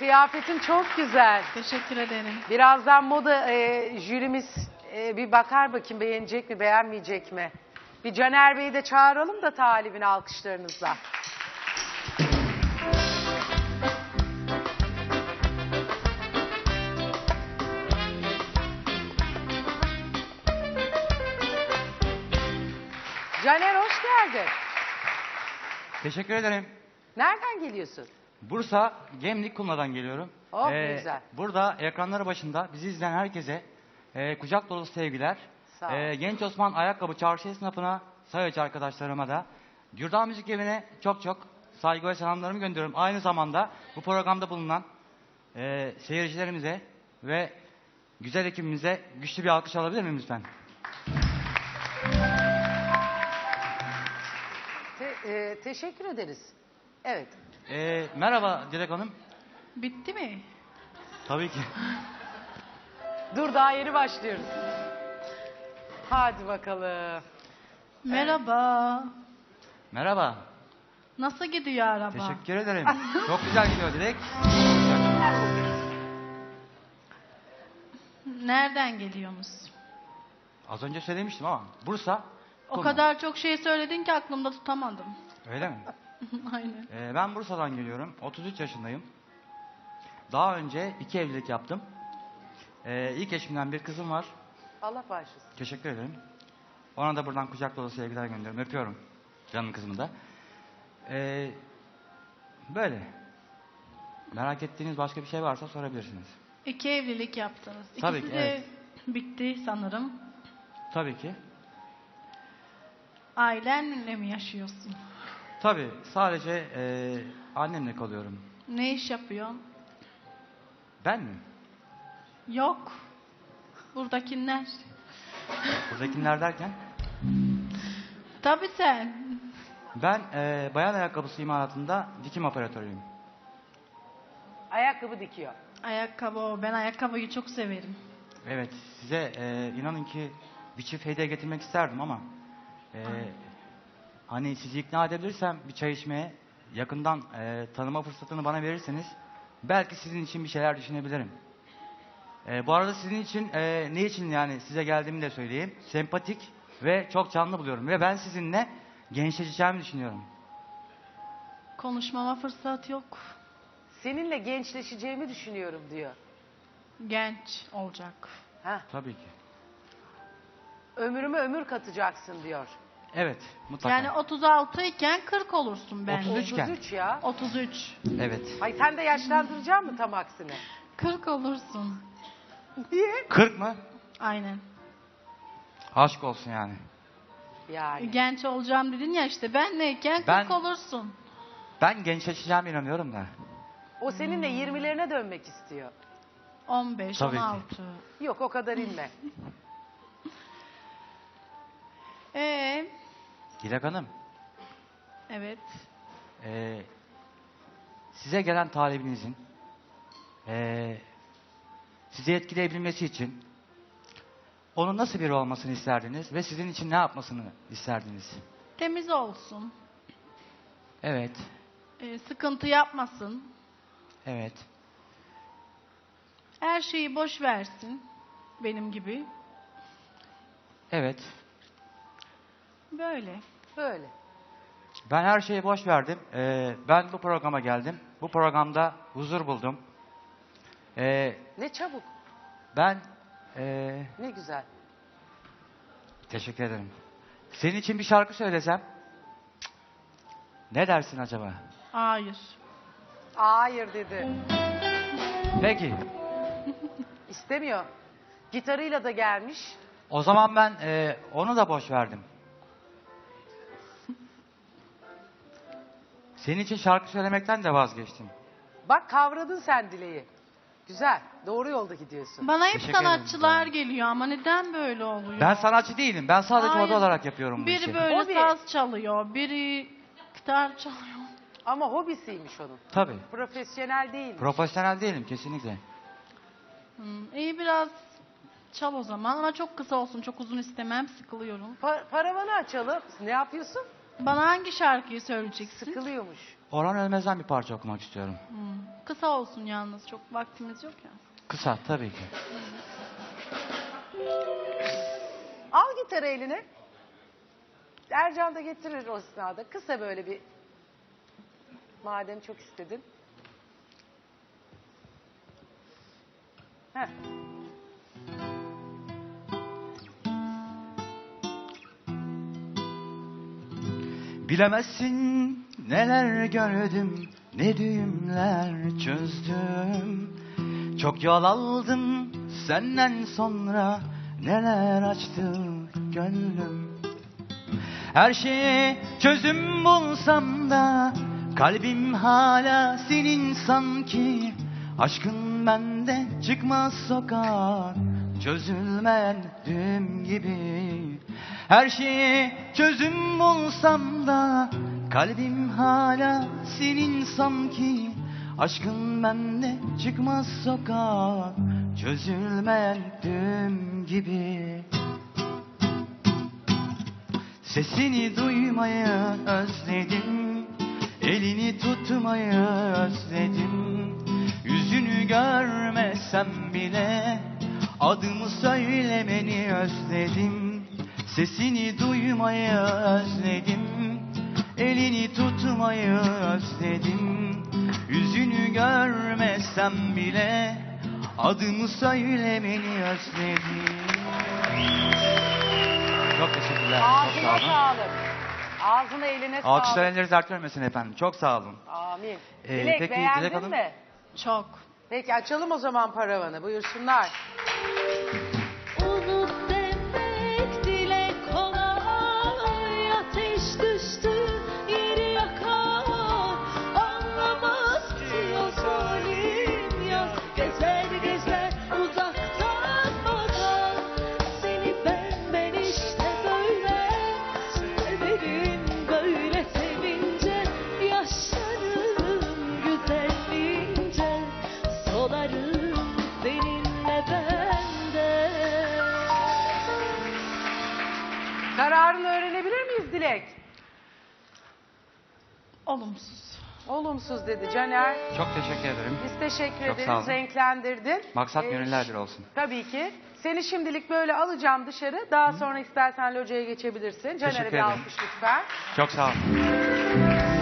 Kıyafetin çok güzel. Teşekkür ederim. Birazdan moda e, jürimiz e, bir bakar bakayım beğenecek mi beğenmeyecek mi? Bir Caner Bey'i de çağıralım da talibini alkışlarınızla. Caner hoş geldin. Teşekkür ederim. Nereden geliyorsun? Bursa Gemlik Kumla'dan geliyorum. Ee, Oh, ne güzel. Burada ekranları başında bizi izleyen herkese e, kucak dolusu sevgiler. Sağ ol. Ee, Genç Osman Ayakkabı Çarşı Esnafı'na, sayıcı arkadaşlarıma da, Dürdağ Müzik Evi'ne çok çok saygı ve selamlarımı gönderiyorum. Aynı zamanda bu programda bulunan e, seyircilerimize ve güzel ekibimize güçlü bir alkış alabilir miyim lütfen? Te- e, teşekkür ederiz. Evet. Ee, merhaba Dilek Hanım. Bitti mi? Tabii ki. Dur daha yeni başlıyoruz. Hadi bakalım. Merhaba. Merhaba. Nasıl gidiyor araba? Teşekkür ederim. Çok güzel gidiyor Dilek. Nereden geliyorsunuz? Az önce söylemiştim ama Bursa. O Kumla. kadar çok şey söyledin ki aklımda tutamadım. Öyle mi? Aynen. Ee, ben Bursa'dan geliyorum. 33 yaşındayım. Daha önce iki evlilik yaptım. Ee, ilk eşimden bir kızım var. Allah bağışlasın. Teşekkür ederim. Ona da buradan kucak dolu sevgiler gönderiyorum. Öpüyorum. Canım kızımı da. Ee, böyle. Merak ettiğiniz başka bir şey varsa sorabilirsiniz. İki evlilik yaptınız. İkisi Tabii ki, de evet. bitti sanırım. Tabii ki. Ailenle mi yaşıyorsun? Tabii. Sadece e, annemle kalıyorum. Ne iş yapıyorsun? Ben mi? Yok. Buradakiler. Buradakiler derken? Tabii sen. Ben e, bayan ayakkabısı imalatında dikim operatörüyüm. Ayakkabı dikiyor. Ayakkabı o. Ben ayakkabıyı çok severim. Evet, size e, inanın ki bir çift hediye getirmek isterdim ama e, hani sizi ikna edebilirsem bir çay içmeye yakından e, tanıma fırsatını bana verirseniz belki sizin için bir şeyler düşünebilirim. E, bu arada sizin için e, ne için yani size geldiğimi de söyleyeyim. Sempatik ve çok canlı buluyorum ve ben sizinle gençleşeceğimi düşünüyorum. Konuşmama fırsat yok. Seninle gençleşeceğimi düşünüyorum diyor. Genç olacak. Heh, Tabii ki. ömrüme ömür katacaksın diyor. Evet, mutlaka. Yani 36 iken 40 olursun bence. 33 iken. 33 ya. 33. Evet. Ay sen de yaşlandıracaksın mı tam aksine? 40 olursun. Niye? 40 mı? Aynen. Aşk olsun yani. Yani. Genç olacağım dedin ya işte ben neyken 40 Ben- olursun. Ben gençleşeceğime inanıyorum da. O seninle 20'lerine dönmek istiyor. 15, Tabii ki. 16. Yok o kadar inme. Ee, Dilek Hanım, evet. Ee, size gelen talebinizin ee, sizi etkileyebilmesi için onun nasıl biri olmasını isterdiniz ve sizin için ne yapmasını isterdiniz? Temiz olsun. Evet, Ee, sıkıntı yapmasın. evet, Her şeyi boş versin. Benim gibi. evet. Böyle. Böyle. Ben her şeyi boş verdim. Ee, ben bu programa geldim. Bu programda huzur buldum. Ee, Ne çabuk. ben ee, Ne güzel. teşekkür ederim. Senin için bir şarkı söylesem ne dersin acaba? Hayır. Hayır dedi. Peki. İstemiyor. Gitarıyla da gelmiş. O zaman ben e, onu da boş verdim. Senin için şarkı söylemekten de vazgeçtim. Bak kavradın sen dileği. Güzel. Doğru yolda gidiyorsun. Bana hep Teşekkür ederim. sanatçılar geliyor ama neden böyle oluyor? Ben sanatçı değilim. Ben sadece Hayır. hobi olarak yapıyorum bu Biri işi. böyle Hobi. saz çalıyor, biri gitar çalıyor. Ama hobisiymiş onun. Tabii. Profesyonel değil. Profesyonel değilim kesinlikle. Hmm, iyi biraz çal o zaman ama çok kısa olsun, çok uzun istemem, sıkılıyorum. Pa- paravanı açalım. Ne yapıyorsun? Bana hangi şarkıyı söyleyeceksin? Sıkılıyormuş. Orhan Ölmez'den bir parça okumak istiyorum. Hmm. Kısa olsun yalnız çok vaktimiz yok ya. Kısa tabii ki. Al gitarı eline. Ercan da getirir o esnada. Kısa böyle bir madem çok istedin. Heh. Bilemezsin neler gördüm, ne düğümler çözdüm. Çok yol aldım senden sonra, neler açtı gönlüm. Her şeye çözüm bulsam da, kalbim hala senin sanki. Aşkın bende çıkmaz sokak, çözülmeyen düğüm gibi. Her şeye çözüm bulsam da, kalbim hala senin sanki. Aşkın bende çıkmaz sokak, çözülmeyen düğüm gibi. Sesini duymayı özledim Elini tutmayı özledim Yüzünü görmesem bile Adımı söylemeni özledim Sesini duymayı özledim Elini tutmayı özledim Yüzünü görmesem bile Adımı söylemeni özledim çok teşekkürler. Çok Ağzına sağ olun. sağlık. Ağzına eline Alkışlar sağlık. ellerinizi dert görmesin efendim. Çok sağ olun. Amin. Ee, Dilek peki, beğendin Dilek Hanım? mi? Çok. Peki açalım o zaman paravanı. Buyursunlar. taste Öğrenebilir miyiz Dilek? Olumsuz. Olumsuz dedi Caner. Çok teşekkür ederim. Biz teşekkür Çok sağ ederiz. olun. Renklendirdin. Maksat Ee, gönüllerdir olsun. Tabii ki. Seni şimdilik böyle alacağım dışarı. Daha sonra istersen locaya geçebilirsin. Caner'e Teşekkür bir ederim. alkış lütfen. Çok sağ olun.